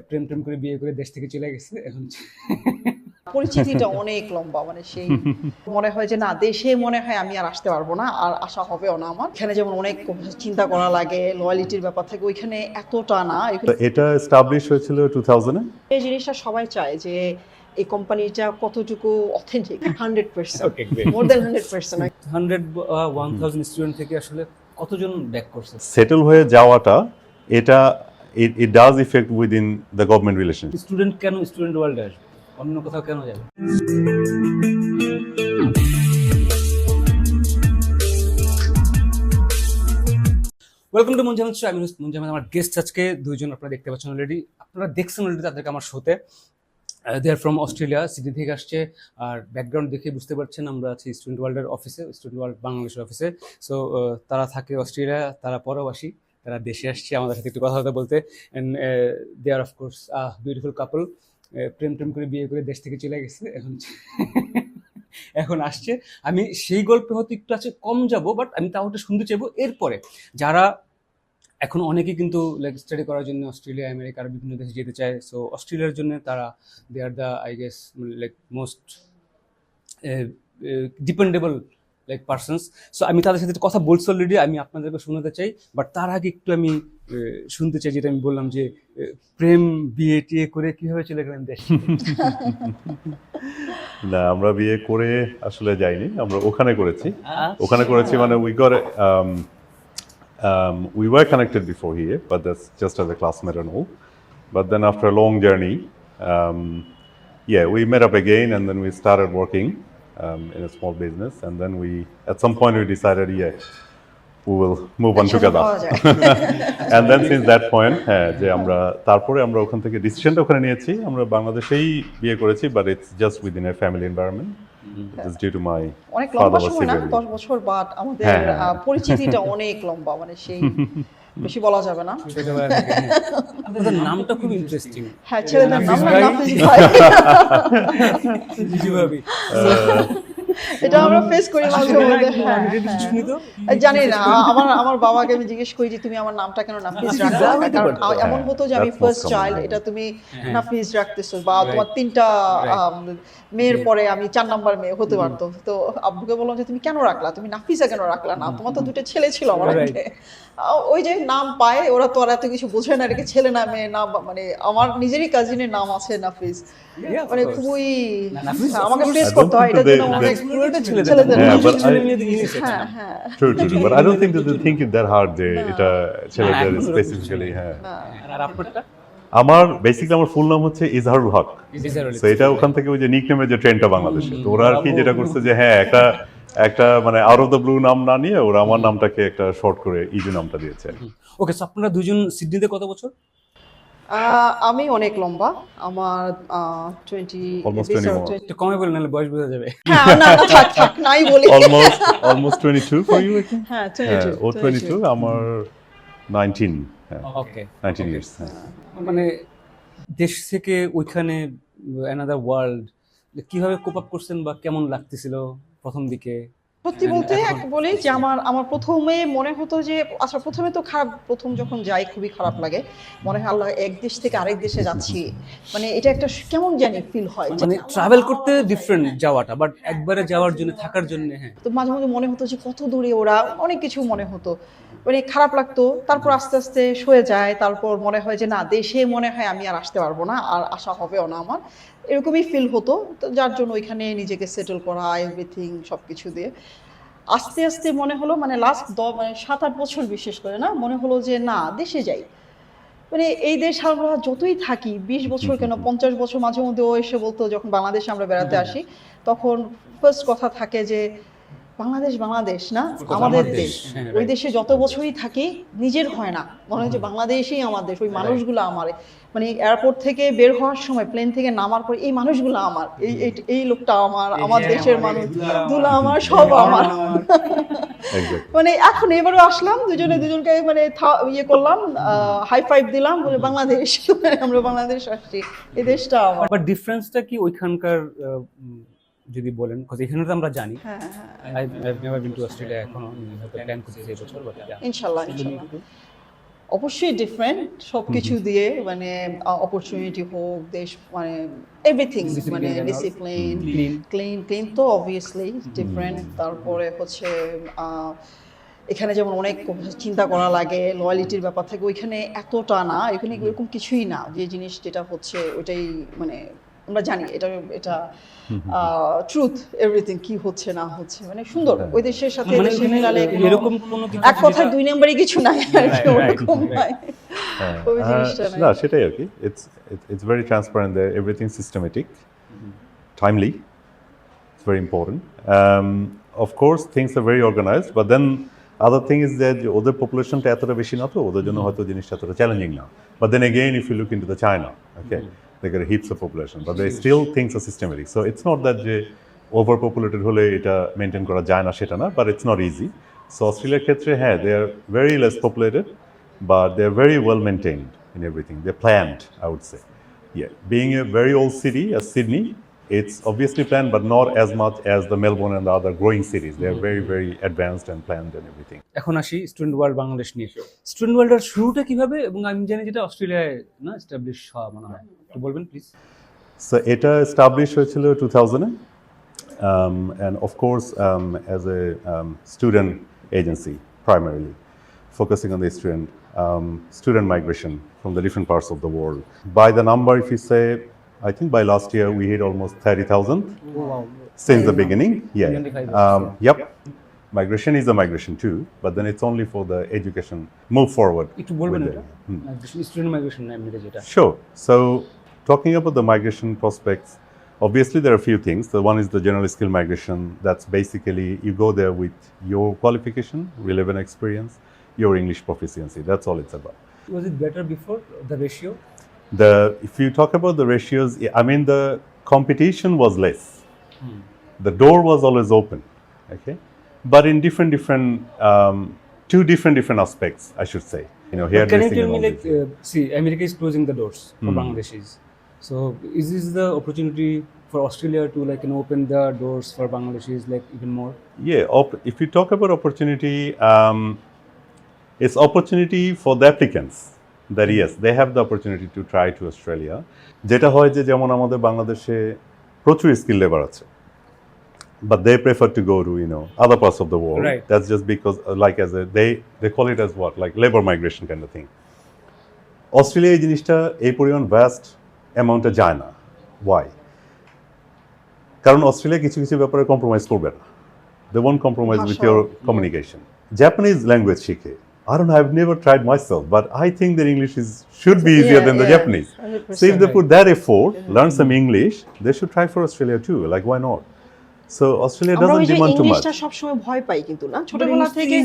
প্রেম টেম করে বিয়ে করে দেশ থেকে চলে গেছে এখন পরিচিতিটা অনেক লম্বা মানে সেই মনে হয় যে না দেশে মনে হয় আমি আর আসতে পারব না আর আসা হবেও না আমার। এখানে যেমন অনেক চিন্তা করা লাগে লয়ালিটির ব্যাপার থাকে ওইখানে এতটা না। এটা এস্টাবলিশ হয়েছিল টু থাউজেন্ডে এই জিনিসটা সবাই চায় যে এই কোম্পানিটা কতটুকু authentic hundred percent Okay, great. More than hundred percent hundred one thousand student থেকে আসলে কতজন ব্যাক করছে? সেটেল হয়ে যাওয়াটা এটা it does effect within the government relation student কেন স্টুডেন্ট ওয়ার্ল্ডে অন্য কোথাও কেন যাবে? ওয়েলকাম টু মুনজাহান শো আমি মুনজাহান আমার গেস্ট আজকে দুইজন আপনারা দেখতে পাচ্ছেন অলরেডি আপনারা দেখছেন অলরেডি তাদেরকে আমার শোতে they are from Australia city থেকে আসছে। আর ব্যাকগ্রাউন্ড দেখে বুঝতে পারছেন আমরা আছি স্টুডেন্ট ওয়ার্ল্ডের অফিসে স্টুডেন্ট ওয়ার্ল্ড বাংলাদেশের অফিসে সো তারা থাকে অস্ট্রেলিয়া তারা পরবাসী। তারা দেশে আসছে, আমাদের সাথে একটু কথাবার্তা বলতে। They are of course beautiful couple প্রেম টেম করে বিয়ে করে দেশ থেকে চলে গেছে। এখন এখন আসছে। আমি সেই গল্পে হয়তো একটু আছে, কম যাব বাট আমি তাও একটু শুনতে চাইব। এরপরে যারা এখন অনেকে কিন্তু লাইক স্টাডি করার জন্য অস্ট্রেলিয়া আমেরিকার বিভিন্ন দেশে যেতে চায় সো অস্ট্রেলিয়ার জন্য তারা they are the I guess like most dependable like persons so আমি তাদের সাথে কথা বলছি অলরেডি আমি আপনাদেরকে শোনাতে চাই বাট তার আগে একটু আমি শুনতে চাই যেটা আমি বললাম যে প্রেম বিয়ে টিয়ে করে কীভাবে চলে গেলেন দেখ না আমরা বিয়ে করে আসলে যাইনি আমরা ওখানে করেছি। আচ্ছা। ওখানে করেছি মানে we got we were connected before here but that's just as a classmate and whole but then after long journey yeah we made up again and then we start working um, in a small business. And then we, at some point, we decided, yeah, we will move on together. and then since that point, হ্যাঁ যে আমরা তারপরে আমরা ওখান থেকে ডিসিশনটা ওখানে নিয়েছি আমরা বাংলাদেশেই বিয়ে করেছি but it's just within a family environment it's due to my অনেক লম্বা সময় না Siberian. দশ বছর বাট আমাদের হ্যাঁ, হ্যাঁ। পরিচিতিটা অনেক লম্বা মানে সেই বেশি বলা যাবে না। আপনাদের নামটা খুব ইন্টারেস্টিং হ্যাঁ ছেলেদের নাম নাফিস ভাই। ভাবি। এটা আমরা ফেস করি মাঝে মধ্যে একটু হ্যাঁ, হ্যাঁ। জানি না আমার আমার বাবাকে আমি জিজ্ঞেস করি যে তুমি আমার নামটা কেন নাফিস রাখলা কারণ এমন হ্যাঁ, হতো যে আমি ফার্স্ট চাইল্ড। এটা তুমি। নাফিস রাখতেছো বা তোমার তিনটা. মেয়ের পরে আমি চার নাম্বার মেয়ে হতে পারতো। তো আব্বুকে বললাম যে তুমি কেন রাখলা? তুমি নাফিসা কেন রাখলা না? তোমার তো দুটো ছেলে ছিল আমার ওই যে নাম পায় ওরা তো আর এত কিছু বোঝে না এটাকে ছেলে না মেয়ে না মানে আমার নিজেরই কাজিনের নাম আছে নাফিস মানে. খুবই of আমাকে. ফেস করতে হয় এটার that জন্য অনেক ছেলেদের হ্যাঁ। হ্যাঁ হ্যাঁ true, true. But I don't think that they think it that hard যে এটা ছেলেদের স্পেসিফিক্যালি হ্যাঁ আর আপনারটা আমার বেসিক্যালি আমার ফুল নাম হচ্ছে ইজহারুল হক। তো এটা ওখান থেকে ওই যে নিক নেমের যে ট্রেনটা বাংলাদেশে তো ওরা আর কি যেটা করছে যে হ্যাঁ একটা একটা মানে আউট অফ দ্য ব্লু নাম না নিয়ে ওরা আমার নামটাকে একটা শর্ট করে ইজু নামটা দিয়েছে। ওকে সো আপনারা দুজন সিডনিতে কত বছর? আমি অনেক লম্বা। আমার টোয়েন্টি 20 more. একটু কমে বলে নাহলে বয়স বোঝা যাবে। হ্যাঁ নাই বলি। Almost almost twenty two for you হ্যাঁ ও টোয়েন্টি টু আমার নাইনটিন হ্যাঁ। ওকে নাইনটিন ইয়ার্স হ্যাঁ। মানে দেশ থেকে ওইখানে অ্যানাদার ওয়ার্ল্ড কীভাবে কোপ আপ করছেন বা কেমন লাগতেছিল? প্রথম দিকে। সত্যি বলতে এক বলি যে আমার আমার প্রথমে মনে হতো যে আচ্ছা প্রথমে তো খারাপ প্রথম যখন যাই খুবই খারাপ লাগে। মনে হয় আল্লাহ এক দেশ থেকে আরেক দেশে যাচ্ছি। মানে এটা একটা কেমন জানি ফিল হয় মানে ট্রাভেল করতে ডিফারেন্ট যাওয়াটা বাট একবারে যাওয়ার জন্য থাকার জন্য হ্যাঁ। তো মাঝে মাঝে মনে হতো যে কত দূরে ওরা অনেক কিছু মনে হতো। মানে খারাপ লাগতো তারপর আস্তে আস্তে সয়ে যায় তারপর মনে হয় যে না দেশে মনে হয় আমি আর আসতে পারব না আর আসা হবেও না আমার। এরকমই ফিল হতো। যার জন্য ওইখানে নিজেকে সেটেল করা এভরিথিং সব কিছু দিয়ে। আস্তে আস্তে মনে হলো মানে লাস্ট দ মানে সাত, আট বছর বিশেষ করে না, মনে হলো যে না, দেশে যাই। মানে এই দেশ আমরা যতই থাকি, বিশ বছর কেন পঞ্চাশ বছর মাঝে মধ্যে ও এসে বলতো, যখন বাংলাদেশে আমরা বেড়াতে আসি, তখন ফার্স্ট কথা থাকে যে বাংলাদেশ বাংলাদেশ না? আমাদের দেশ। হ্যাঁ, ওই দেশে যত বছরই থাকি নিজের হয় না। মনে হয় যে বাংলাদেশই আমার দেশ ওই মানুষগুলো আমার। মানে এয়ারপোর্ট থেকে বের হওয়ার সময় প্লেন থেকে নামার পর এই মানুষগুলো আমার। এই এই- লোকটা আমার আমার দেশের আমার, মানুষ দুলা আমার, সব আমার। মানে এখন এবারও আসলাম দুজনে দুজনকে মানে থা- ইয়ে করলাম হাই ফাইভ দিলাম বলে বাংলাদেশ আমরা বাংলাদেশ আসছি। এই দেশটা আমার। বাট ডিফারেন্সটা কি ওইখানকার যদি বলেন এখানে তো আমরা জানি। I have never been to Australia এখনও হয়তো প্ল্যান করতেছি এই বছর বাট ইনশাল্লাহ অবশ্যই ডিফারেন্ট সব কিছু দিয়ে মানে অপরচুনিটি হোক দেশ মানে এভরিথিং মানে ডিসিপ্লিন ক্লিন ক্লিন তো অবভিয়াসলি ডিফারেন্ট তারপরে হচ্ছে এখানে যেমন অনেক চিন্তা করা লাগে লয়ালিটির ব্যাপার থাকে ওইখানে এতটা না এখানে এরকম কিছুই না। যে জিনিস যেটা হচ্ছে ওইটাই মানে আমরা জানি এটা এটা ট্রুথ এভরিথিং কি হচ্ছে না হচ্ছে মানে সুন্দর। ওই দেশের সাথে মানে মিলালে এরকম কোনো কিছু এক কথায় দুই নম্বরই কিছু নাই আর কি ওরকম হ্যাঁ, ওই জিনিসটা না সেটাই আর কি। It's it's very transparent there everything systematic timely very important. Um, of course things are very organized but then other thing is that ওদের পপুলেশনটা এতটা বেশি না তো ওদের জন্য হয়তো জিনিসটা এতটা চ্যালেঞ্জিং না। But then again if you look into the China okay? They get heaps of population but they still things are systematic so it's not that যে overpopulated হলে এটা maintain করা যায় না সেটা না but it's not easy so অস্ট্রেলিয়ার ক্ষেত্রে হ্যাঁ they are very less populated but they are very well maintained in everything they planned I would say yeah, being a very old city as Sydney, it's obviously planned, but not as much as the Melbourne and the other growing cities. They're very, very advanced and planned and everything. এখন আসি student world Bangladesh নিয়ে student ওয়ার্ল্ডের শুরুটা কীভাবে এবং আমি জানি যেটা অস্ট্রেলিয়ায় না এস্টাবলিশ হওয়া মনে হয় একটু বলবেন প্লিজ So এটা established হয়েছিল 2000 um, and of course um, as a um, student agency primarily, focusing on the student um, student migration from the different parts of the world. By the number, if you say, I think by last year we hit almost 30,000 wow. since the beginning. Yeah. Um, yep. Migration is a migration too, but then it's only for the education. Move forward. It will be hmm. migration, student migration. Sure. So, talking about the migration prospects, obviously there are a few things. The one is the general skill migration. That's basically you go there with your qualification, relevant experience, your English proficiency. That's all it's about. Was it better before the ratio? The if you talk about the ratios, I mean the competition was less. The door was always open. Okay, but in different different um, two different different aspects, I should say. You know, here Can you tell me like uh, see America is closing the doors for Bangladeshis. So is this the opportunity for Australia to like you know, open the doors for Bangladeshis like even more? Yeah, op- if you talk about opportunity, um, it's opportunity for the applicants. That yes, they have the opportunity to try to Australia. যেটা হয় যে যেমন আমাদের বাংলাদেশে প্রচুর skill labour আছে but they prefer to go to you know other parts of the world Right. that's just because uh, like as a they they call it as what like labor migration kind of thing Australia এই জিনিসটা এই পরিমাণ vast অ্যামাউন্টে যায় না Y কারণ Australia কিছু কিছু ব্যাপারে কম্প্রোমাইজ করবে না they want compromise with. Your communication Japanese language শিখে I don't know, I've never tried myself, but I think that English is should be easier Yeah, than the yeah. Japanese. 100%. So if they put that effort, yeah. learn some English, they should try for Australia too. Like why not? So Australia আমরা ওই doesn't যে demand too much. ইংলিশটা সবসময় ভয় পাই কিন্তু না ছোটবেলা থেকে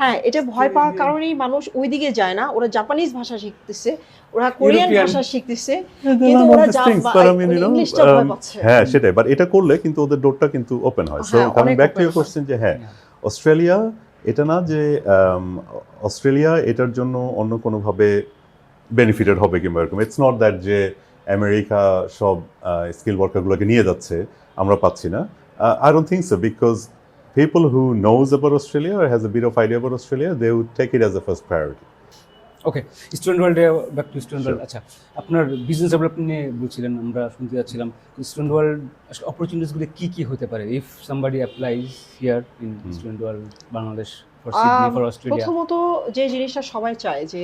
হ্যাঁ এটা ভয় পাওয়ার কারণেই মানুষ ওইদিকে যায় না ওরা জাপানিজ ভাষা শিখতেছে ওরা কোরিয়ান ভাষা শিখতেছে কিন্তু ওরা ইংলিশটা ভয় um, পাচ্ছে হ্যাঁ সেটাই বাট এটা করলে কিন্তু ওদের ডোরটা কিন্তু ওপেন হয় সো হ্যাঁ, coming back to your question যে হ্যাঁ অস্ট্রেলিয়া এটা না যে um, অস্ট্রেলিয়া এটার জন্য অন্য কোনোভাবে বেনিফিটেড হবে কিংবা এরকম। ইটস নট দ্যাট যে আমেরিকা সব স্কিল ওয়ার্কারগুলোকে নিয়ে যাচ্ছে আমরা পাচ্ছি না। I don't think so because people who knows about Australia has a bit of idea about Australia they would take it as a first priority okay student ওয়ার্ল্ডে back to student world আচ্ছা আপনার business development নিয়ে বলছিলেন আমরা শুনতে যাচ্ছিলাম student world আসলে অপরচুনিটিসগুলো কি কি হতে পারে? If somebody applies here in student world Bangladesh for Sydney for Australia প্রথমত যে জিনিসটা সবাই চায় যে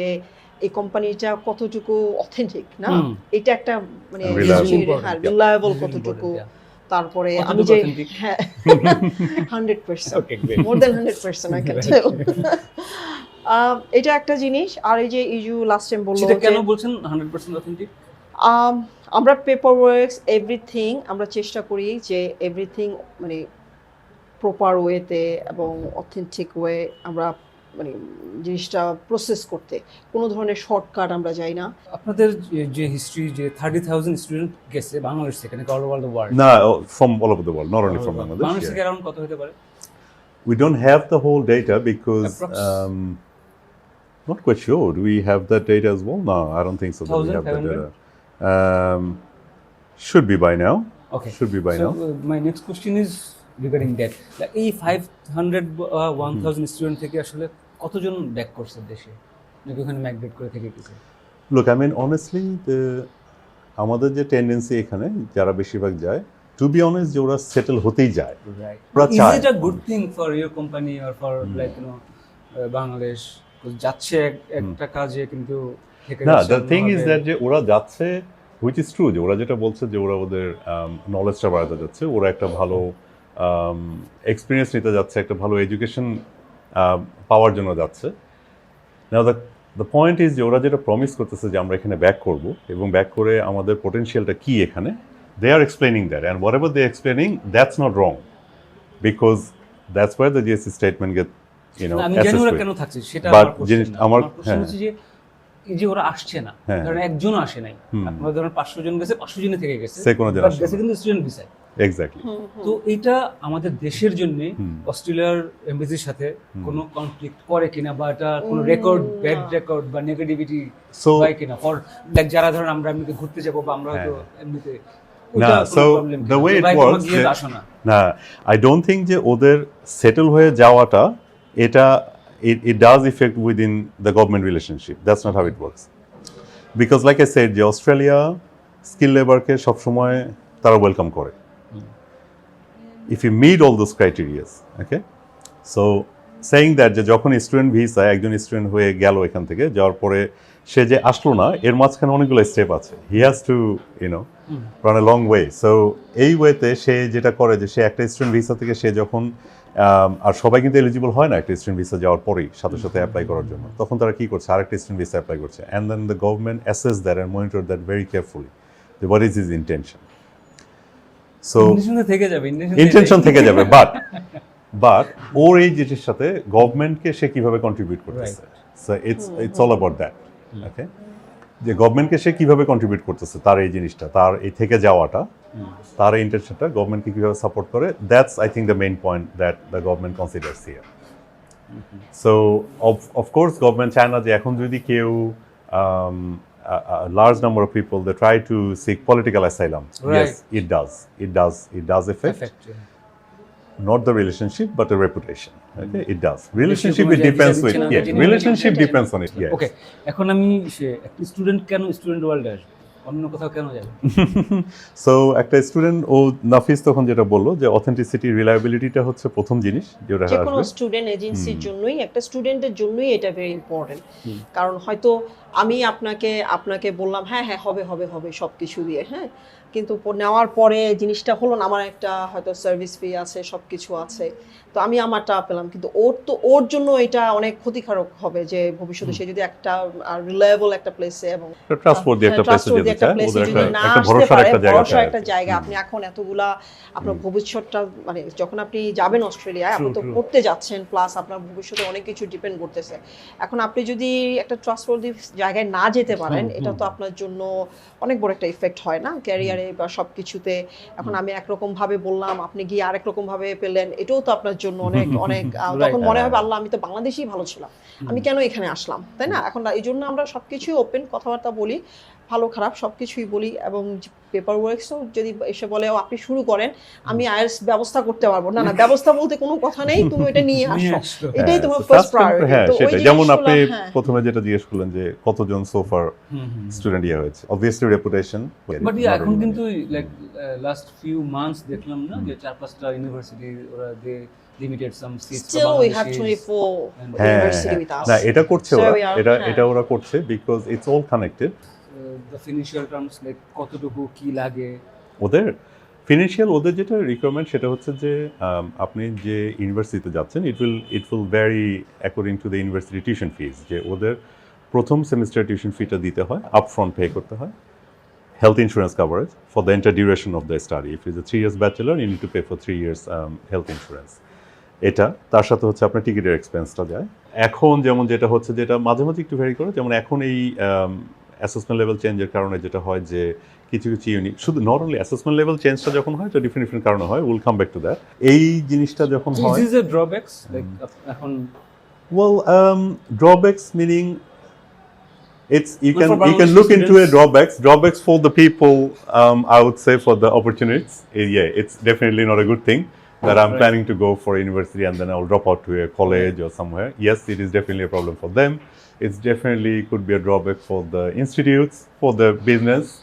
এই কোম্পানিটা কতটুকু অথেন্টিক না? এটা একটা মানে reliable. হ্যাঁ. রিলায়েবল কতটুকু? তারপরে আমি যে হ্যাঁ hundred percent more than hundred percent I can tell এটা একটা জিনিস আর এই যে ইজু লাস্ট টাইম বলল কেন বলছেন? হান্ড্রেড পার্সেন্ট অথেন্টিক আমরা পেপার ওয়ার্কস এভরিথিং আমরা চেষ্টা করি যে এভরিথিং মানে প্রপার ওয়েতে এবং অথেন্টিক ওয়ে আমরা মানে জিনিসটা প্রসেস করতে। কোনো ধরনের শর্টকাট আমরা যাই না। আপনাদের যে- যে হিস্ট্রি যে থার্টি থাউজেন্ড স্টুডেন্ট গেছে বাংলাদেশ থেকে নাকি অল ওভার দ্য ওয়ার্ল্ড না from all over the world not only from Bangladesh Bangladesh থেকে অ্যারাউন্ড কত হতে পারে? We don't have the whole Approx? um, not quite sure. Do we have that data as well? No, I don't think so. That we have that data. Um, should be by now. Okay. Should be by so, now. uh, my next question is regarding that. Like এই five hundred one thousand student থেকে আসলে কতজন back করছে দেশে নাকি ওখানে migrate করে থেকে গেছে লুক আই মিন অনেস্টলি আমাদের যে টেন্ডেন্সি এখানে যারা বেশিরভাগ যায় টু বি অনেস্ট যে ওরা সেটেল হতেই যায় Right. ওরা Is চায়। it a good thing for your company or for like you know uh, Bangladesh যাচ্ছে একটা কাজে কিন্তু না দ্য থিং ইজ দ্যাট যে ওরা যাচ্ছে হুইচ ইজ ট্রু যে ওরা যেটা বলছে যে ওরা ওদের নলেজটা বাড়াতে যাচ্ছে ওরা একটা ভালো এক্সপিরিয়েন্স নিতে যাচ্ছে একটা ভালো এডুকেশন পাওয়ার জন্য যাচ্ছে। না দ্য দ্য পয়েন্ট ইজ যে ওরা যেটা প্রমিস করতেছে যে আমরা এখানে ব্যাক করব এবং ব্যাক করে আমাদের পোটেনশিয়ালটা কি এখানে they are explaining that and whatever they explaining that's not wrong because that's where the GSC statement get you know আমি জানি ওরা কেন থাকছে সেটা আমার প্রশ্ন হ্যাঁ। হচ্ছে যে এই যে ওরা আসছে না হ্যাঁ। কারণ একজন আসে নাই। আপনারা ধরেন পাঁচশো জন গেছে পাঁচশো জনে থেকে গেছে কিন্তু স্টুডেন্ট ভিসায় এক্স্যাক্টলি তো এটা আমাদের দেশের জন্য অস্ট্রেলিয়ার এমবেসির সাথে কোনো কনফ্লিক্ট করে কিনা বা এটা কোনো রেকর্ড ব্যাড রেকর্ড বা নেগেটিভিটি সো হয় কিনা? ফর লাইক যারা ধরেন আমরা এমনিতে ঘুরতে যাব বা আমরা হয়তো হ্যাঁ। এমনিতে না, না। না আই ডোন্ট থিঙ্ক যে ওদের সেটেল হয়ে যাওয়াটা এটা it does effect within the government relationship that's not how it works because like I said যে অস্ট্রেলিয়া স্কিল লেবারকে সবসময় তারা ওয়েলকাম করে। If you meet all those criterias okay so saying that যে যখন স্টুডেন্ট ভিসা একজন student হয়ে গেল এখান থেকে যাওয়ার পরে সে যে আসলো না এর মাঝখানে অনেকগুলো স্টেপ আছে। He has to you know run a long way so এই ওয়েতে সে যেটা করে যে সে একটা স্টুডেন্ট ভিসা থেকে সে যখন আর সবাই কিন্তু এলিজিবল হয় না একটা স্টুডেন্ট ভিসা যাওয়ার পরেই সাথে সাথে অ্যাপ্লাই করার জন্য। তখন তারা কি করছে? আরেকটা স্টুডেন্ট ভিসা অ্যাপ্লাই করছে। And then the government assess that and monitor that very carefully যে what is is intention so intention থেকে যাবে ইন্টেনশন থেকে যাবে। বাট বাট ওর এই জিনিসের সাথে গভর্নমেন্টকে সে কীভাবে কন্ট্রিবিউট করতেছে? So it's it's all about that okay যে গভর্নমেন্টকে সে কীভাবে কন্ট্রিবিউট করতেছে? তার এই জিনিসটা তার এই থেকে যাওয়াটা তার এই ইন্টেনশনটা গভর্নমেন্টকে কীভাবে সাপোর্ট করে that's I think the main point that the government considers here so of course government চায় না যে এখন যদি কেউ large number of people they try to seek political asylum Right. Yes it does it does it does effect not the relationship but the reputation. Okay it does. Relationship it depends with yeah relationship depends on it yes. Okay এখন আমি একটা student কেন student ওয়ার্ল্ডে আসবে? অন্য কোথাও কেন যাবে? সো একটা স্টুডেন্ট ও নাফিস তখন যেটা বলল যে অথেন্টিসিটি রিলায়েবিলিটিটা হচ্ছে প্রথম জিনিস যেটা যে কোনো আসবে। স্টুডেন্ট এজেন্সির জন্যই একটা স্টুডেন্টের জন্যই এটা ভেরি ইম্পর্টেন্ট কারণ হয়তো আমি আপনাকে আপনাকে বললাম হ্যাঁ হ্যাঁ হবে হবে হবে সব কিছু দিয়ে হ্যাঁ? কিন্তু নেওয়ার পরে জিনিসটা হলো না আমার একটা হয়তো সার্ভিস ফি আছে সব কিছু আছে। তো আমি আমারটা পেলাম। কিন্তু ওর তো ওর জন্য এটা অনেক ক্ষতিকারক হবে যে ভবিষ্যতে সে যদি একটা রিলায়েবল একটা প্লেসে এবং ট্রান্সপোর্ট একটা প্লেসে একটা প্লেসে যদি না আসতে পারে একটা জায়গা একটা জায়গা আপনি এখন এতগুলা আপনার ভবিষ্যৎটা মানে যখন আপনি যাবেন অস্ট্রেলিয়ায় আপনি তো. পড়তে যাচ্ছেন প্লাস আপনার ভবিষ্যতে অনেক কিছু ডিপেন্ড করতেছে। এখন আপনি যদি একটা ট্রান্সপোর্ট জায়গায় না যেতে পারেন এটা তো আপনার জন্য অনেক বড় একটা ইফেক্ট হয় না ক্যারিয়ারে বা সব কিছুতে এখন আমি একরকম ভাবে বললাম আপনি গিয়ে আরেক রকম ভাবে পেলেন এটাও তো আপনার জন্য অনেক অনেক তখন মনে হবে আল্লাহ আমি তো বাংলাদেশেই ভালো ছিলাম। আমি কেন এখানে আসলাম তাই না? এখন এই জন্য আমরা সবকিছুই ওপেন কথাবার্তা বলি ভালো খারাপ সবকিছুই বলি এবং পেপার ওয়ার্কসও যদি এসে বলে আপনি শুরু করেন আমি আয়ার্স ব্যবস্থা করতে পারব। না না ব্যবস্থা বলতে কোনো কথা নেই তুমি এটা নিয়ে আসো। এটাই হ্যাঁ, তোমার ফার্স্ট প্রায়োরিটি হ্যাঁ তো যেমন আপনি হ্যাঁ। প্রথমে যেটা জিজ্ঞেস করলেন যে কতজন সোফার। স্টুডেন্ট ইয়ে হয়েছে? অবভিয়াসলি রেপুটেশন বাট এখন কিন্তু লাইক লাস্ট ফিউ মান্থস দেখলাম না যে চার পাঁচটা ইউনিভার্সিটি ওরা they limited some seats Still we have 24 university with us. না এটা করছে ওরা এটা। এটা ওরা করছে because it's all connected the কতটুকু কি লাগে ওদের ফিনান্সিয়াল ওদের যেটা রিকোয়ারমেন্ট সেটা হচ্ছে যে um, আপনি যে ইউনিভার্সিটিতে যাচ্ছেন it will it will vary according to the university tuition fees যে ওদের প্রথম সেমিস্টার টিউশন ফিটা দিতে হয় আপ ফ্রন্ট পে করতে হয় health insurance coverage for the entire duration of the study. If it's a three years bachelor, you need to pay for three years um, health insurance. এটা তার সাথে হচ্ছে আপনার টিকিটের এক্সপেন্সটা যায়। এখন যেমন যেটা হচ্ছে যেটা মাঝে মাঝে একটু ভ্যারি করে যেমন এখন এই অ্যাসেসমেন্ট লেভেল চেঞ্জের কারণে যেটা হয় যে কিছু কিছু ইউনিট শুধু নট অনলি অ্যাসেসমেন্ট লেভেল চেঞ্জটা যখন হয় তো ডিফারেন্ট ডিফারেন্ট কারণে হয় will come back to that এই জিনিসটা যখন হয় ইজ এ ড্রব্যাকস লাইক এখন well drawbacks meaning it's you Well, can you can look into a students- drawbacks. Drawbacks for the people, um, I would say for the opportunities. eh, yeah, it's definitely not a good thing. That I'm planning to go for university and then I'll drop out to a college or somewhere. Yes, it is definitely a problem for them. it's definitely could be a drawback for the institutes, for the business.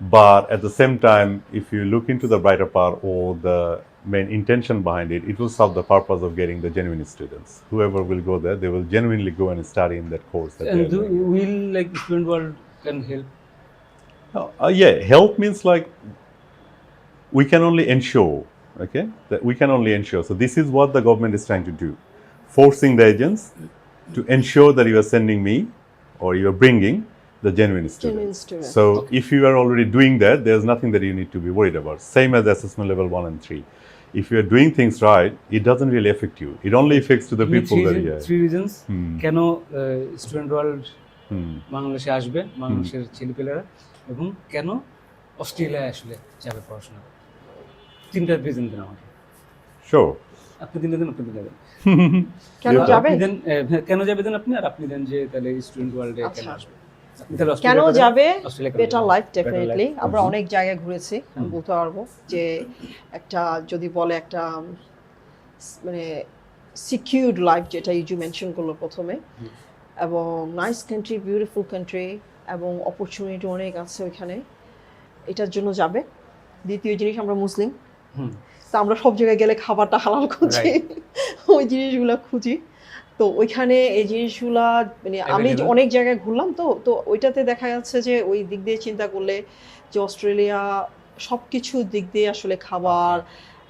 But at the same time, if you look into the brighter part or the main intention behind it, it will serve the purpose of getting the genuine students. Whoever will go there, they will genuinely go and study in that course. That and do, will like student world can help? Uh, yeah, help means like we can only ensure, okay, that we can only ensure. So this is what the government is trying to do, forcing the agents to ensure that you are sending me or you are bringing the genuine students. Genuine students. So if you are already doing that, there's nothing that you need to be worried about. Same as assessment level one and three. If you are doing things right, it doesn't really affect you. It only affects to the Give me people three, that rea- yeah. three reasons Hmm. কেন student world Hmm. বাংলাদেশে আসবে বাংলাদেশের ছেলেপেলেরা এবং কেন অস্ট্রেলিয়ায় আসলে যাবে পড়াশোনা তিনটা দেন আমাকে। Sure. আপনি তিনটা দেন আপনি কেন যাবে দেন কেন যাবে দেন আপনি? আর আপনি দেন যে তাহলে স্টুডেন্ট ওয়ার্ল্ডে কেন আচ্ছা। আসবে কেন যাবে? বেটার লাইফ ডেফিনেটলি আমরা অনেক জায়গায় ঘুরেছি বলতে পারব যে একটা যদি বলে একটা মানে সিকিউরড লাইফ যেটা ইউজু মেনশন করল প্রথমে এবং নাইস কান্ট্রি বিউটিফুল কান্ট্রি এবং অপরচুনিটি অনেক আছে ওইখানে এটার জন্য যাবে। দ্বিতীয় জিনিস আমরা মুসলিম। তা আমরা সব জায়গায় গেলে খাবারটা হালাল খুঁজি ওই জিনিসগুলো খুঁজি। তো ওইখানে এই জিনিসগুলা মানে আমি অনেক জায়গায় ঘুরলাম তো তো ওইটাতে দেখা যাচ্ছে যে ওই দিক দিয়ে চিন্তা করলে যে অস্ট্রেলিয়া সব কিছু দিক দিয়ে আসলে খাবার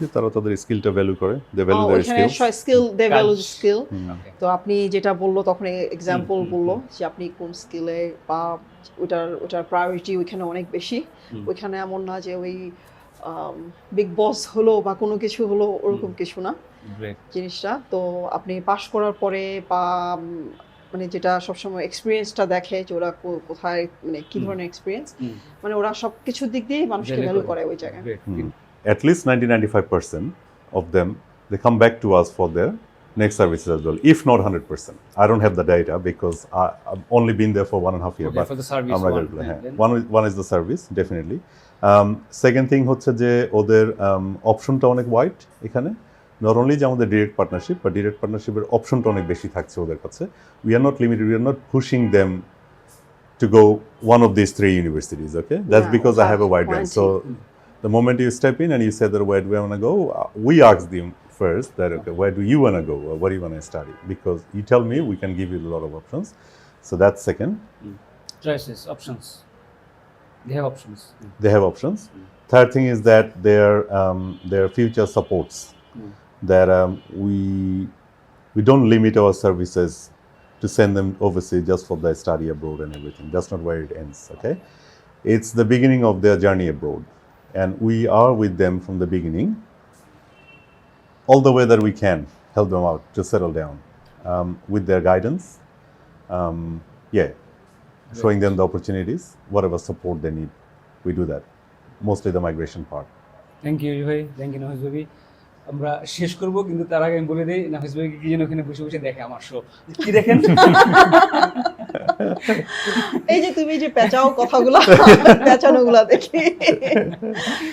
যে তারা তাদের স্কিলটা ভ্যালু করে দে ভ্যালু দেয়ার ওইখানে স্কিল দে ভ্যালু। স্কিল তো আপনি যেটা বলল তখন এক্সাম্পল বলল যে আপনি কোন স্কিলে বা ওটার ওটার প্রায়োরিটি ওইখানে অনেক বেশি। ওইখানে এমন না যে ওই বিগ বস হলো বা কোনো কিছু হলো ওরকম কিছু না জিনিসটা। তো আপনি পাশ করার পরে বা মানে যেটা সবসময় এক্সপিরিয়েন্সটা দেখে যে ওরা কো- কোথায় মানে কি ধরনের এক্সপিরিয়েন্স মানে ওরা সব কিছুর দিক দিয়ে মানুষকে ভ্যালু করে। ওই জায়গায়. At least 90 95% of them they come back to us for their next services as well if not 100% i don't have the data because I, i've only been there for one and a half year Okay, but for the service আমরা one, হ্যাঁ then- one one is the service definitely second thing হচ্ছে যে ওদের অপশনটা অনেক wide এখানে not only যে আমাদের ডিরেক্ট পার্টনারশিপ বা ডিরেক্ট পার্টনারশিপের অপশনটা অনেক বেশি থাকছে ওদের কাছে we are not limited we are not pushing them to go one of these three universities okay that's Yeah, because i have a wide range so the moment you step in and you say that where do i want to go we ask them first that okay where do you want to go or what do you want to study because you tell me we can give you a lot of options so that's second choices options they have options Hmm. they have options. Third thing is that their um, their future supports Mm. that um, we we don't limit our services to send them overseas just for their study abroad and everything. That's not where it ends. Okay, it's the beginning of their journey abroad, and we are with them from the beginning. All the way that we can help them out to settle down um, with their guidance. Um, yeah, showing them the opportunities, whatever support they need, we do that. Mostly the migration part. Thank you ভাই thank you Nafis ভাবি আমরা শেষ করব কিন্তু তার আগে আমি বলে দিই নাফিস ভাই কি যেন ওখানে বসে বসে দেখে আমার শো কি দেখেন এই যে তুমি যে পেঁচাও কথাগুলো পেঁচানো গুলা দেখি।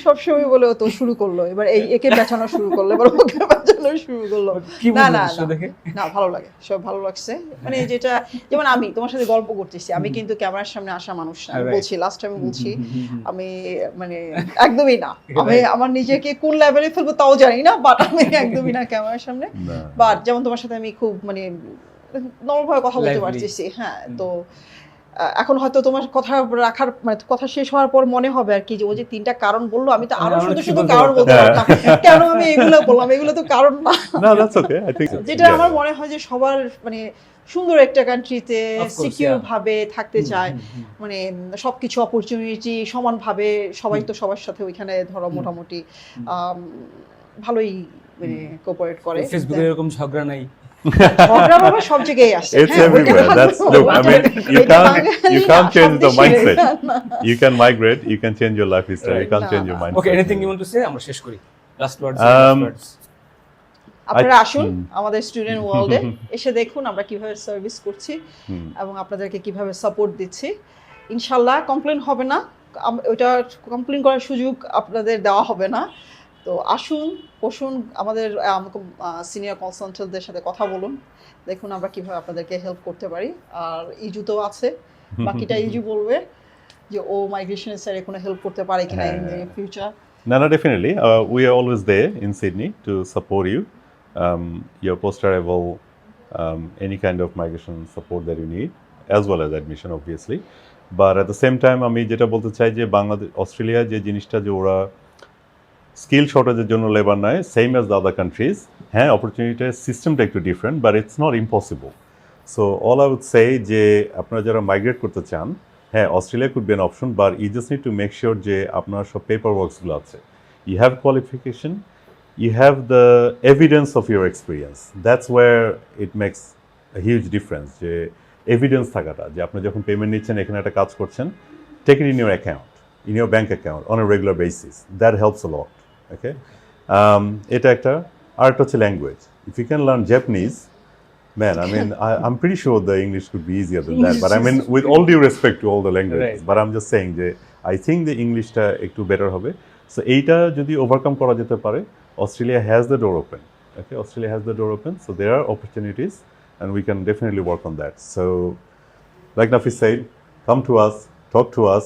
সবসময় বলে তো শুরু করল এবার এই একে পেঁচানো শুরু করল এবার ওকে পেঁচানো শুরু করল। না না না। ভালো লাগে সব ভালো লাগছে। মানে যেটা যেমন আমি তোমার সাথে গল্প করতেছি আমি কিন্তু ক্যামেরার সামনে আসা মানুষ না বলছি লাস্ট টাইম বলছি। আমি মানে একদমই না। আমি আমার নিজেকে কোন লেভেলে ফেলব তাও জানি না বাট আমি একদমই না ক্যামেরার সামনে। বাট যেমন তোমার সাথে আমি খুব মানে নর্মাল ভাবে কথা বলতে পারতেছি হ্যাঁ তো এখন হয়তো তোমার কথা রাখার মানে কথা শেষ হওয়ার পর মনে হবে আর কি যে ও যে তিনটা কারণ বলল আমি তো আরও শুধু শুধু কারণ বলতে পারতাম? পারতাম কেন আমি এগুলো বললাম? এগুলো তো কারণ না। যেটা আমার মনে হয় যে সবার মানে সুন্দর একটা কান্ট্রিতে সিকিউর ভাবে থাকতে চায়। মানে সবকিছু অপরচুনিটি সমানভাবে সবাই তো সবার সাথে ওইখানে ধরো মোটামুটি ভালোই মানে কোঅপারেট করে। ফেসবুকে এরকম ঝগড়া নাই। ঝগড়া বাবা সব জায়গায় আসে It's হ্যাঁ, everywhere. That's look. I mean, you can't you can't change the mindset. You can migrate. You can change your life history. You can't change your mindset. Okay anything you want to say আমরা শেষ করি last ওয়ার্ডস Um, আপনারা আসুন। আমাদের student ওয়ার্ল্ডে এসে দেখুন আমরা কীভাবে সার্ভিস করছি। এবং আপনাদেরকে কীভাবে সাপোর্ট দিচ্ছি ইনশাল্লাহ কমপ্লেন হবে না ওইটা কমপ্লেন করার সুযোগ আপনাদের দেওয়া হবে না তো আসুন বসুন আমাদের সিনিয়র কনসালটেন্টদের সাথে কথা বলুন দেখুন আমরা কীভাবে আপনাদেরকে হেল্প করতে পারি আর ইজু তো আছে বাকিটা ইজু বলবে যে ও মাইগ্রেশনের স্যার কোনো হেল্প করতে পারে কিনা ইন হ্যাঁ। Future No, no, definitely. Uh, we are always there in Sydney to support you. Um, your post-arrival, um, any kind of migration support that you need, as well as admission, obviously. But at the same time, আমি যেটা বলতে চাই যে Bangladesh Australia যে জিনিসটা যে ওরা skill শর্টেজের জন্য লেবার নেয় same as the other countries হ্যাঁ অপরচুনিটির সিস্টেমটা একটু different but it's not impossible so all I would say যে, আপনারা যারা মাইগ্রেট করতে চান হ্যাঁ Australia could be an option but you just need to make sure যে, আপনার সব পেপার ওয়ার্কসগুলো আছে। You have qualification you have the evidence of your experience that's where it makes huge difference যে এভিডেন্স থাকাটা, যে, আপনি যখন পেমেন্ট নিচ্ছেন, এখানে একটা কাজ করছেন take it in your account in your bank account on a regular basis that helps lot okay এটা একটা আর হচ্ছে language if you can learn Japanese Man, I mean, I, I'm pretty sure the English could be easier than that. But I mean, with all due respect to all the languages, Right. but I'm just saying যে I think the Englishটা একটু better হবে. So এইটা যদি overcome করা যেতে পারে, Australia has the door open. Okay, Australia has the door open. So there are opportunities, and we can definitely work on that. So, like Nafis said, come to us, talk to us,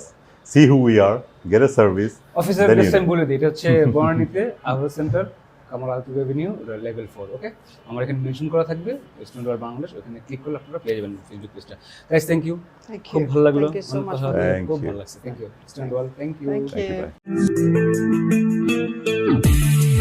see who we are get a service officer address বলে দিই এটা হচ্ছে বনানীতে আহ্বাদ centre Kamal আলতুব revenue level four okay আমার এখানে mention করা থাকবে স্টুডেন্ট আর বাংলাদেশ ওখানে ক্লিক করলে আপনারা পেয়ে যাবেন ফেসবুক পেজটা গাইস থ্যাংক ইউ খুব ভালো লাগল। Thank you so অনেক much কথা for হলো, Thank খুব ভালো লাগছে। Thank you student world thank you thank Thank you. you. Bye.